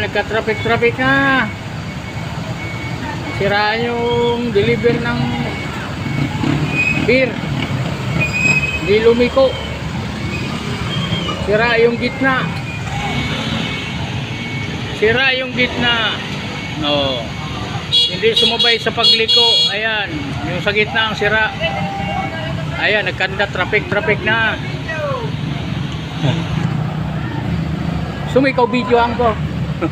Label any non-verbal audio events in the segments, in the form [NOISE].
Nagka-traffic-traffic na. Siraan yung deliver ng beer. Hindi lumiko. Sira yung gitna. Sira yung gitna. No. Hindi sumabay sa pagliko. Ayan. Yung sa gitna ang sira. Ayan, nagkanda traffic-traffic na. Sumikaw video ang ko. Ah.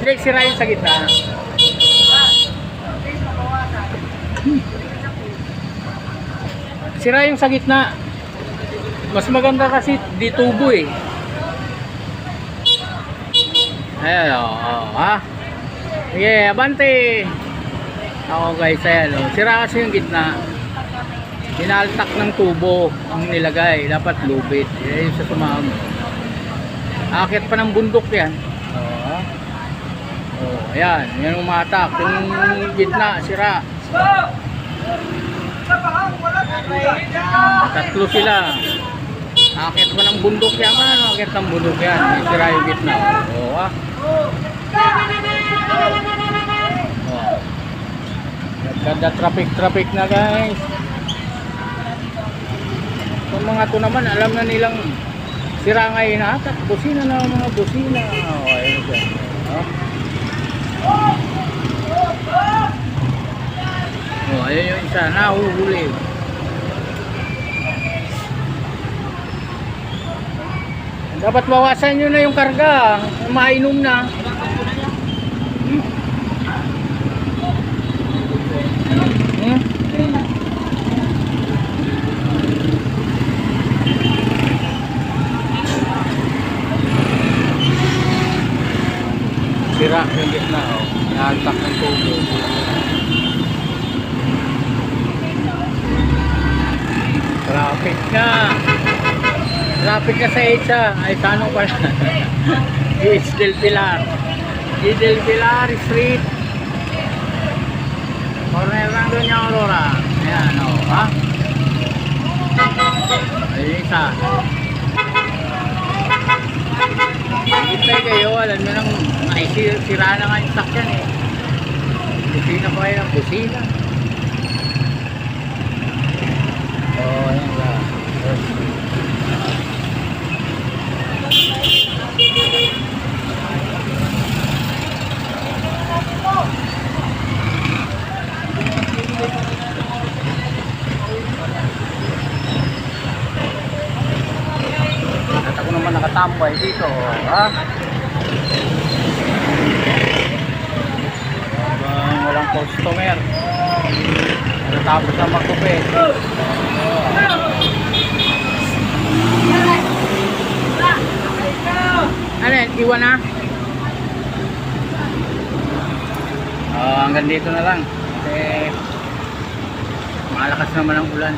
Hindi sira yung sa gitna. Sira yung sa gitna. Mas maganda kasi di tubo eh. Ayan o, oh, ha? Sige, abante. Ako guys, ayan o. Sira kasi yung gitna. Hinaltak ng tubo ang nilagay. Dapat lubid. Yung sa sumama. Akit pa ng bundok yan. Oo. Oh, ayan. Yan umatak. Yung gitna, sira. Tatlo sila. Akit pa ng bundok yan. Ano? Akit ng bundok yan. May sira yung gitna. Oo, ah. Oh. Nagkanda traffic-traffic na guys. Mga to naman, alam na nilang sira ngayon na atak. Busina na mga busina. Oh, ayun siya. Oh. Oh, ayun yung isa. Nahuhuli. Dapat bawasan nyo na yung karga. Mainom na. Sira yung gitna. Oh. Nahaltak ng tubo. Traffic na. Traffic na sa EDSA. Ay, tanong pala. It's [LAUGHS] Del Pilar. It's Del Pilar Street. Corner lang doon yung Aurora. Ayan, o. Oh, ha? Ayun isa. Hintay kayo, alam nyo nang naisira na nga yung sakyan eh. Busina pa kayo ng busina. Oh, ayan ka. At ako nakatambay dito, ha? Customer. Natapos na magkupe. Ano yan? Iwan na? Oh, hanggang dito na lang. Kasi malakas naman ang ulan.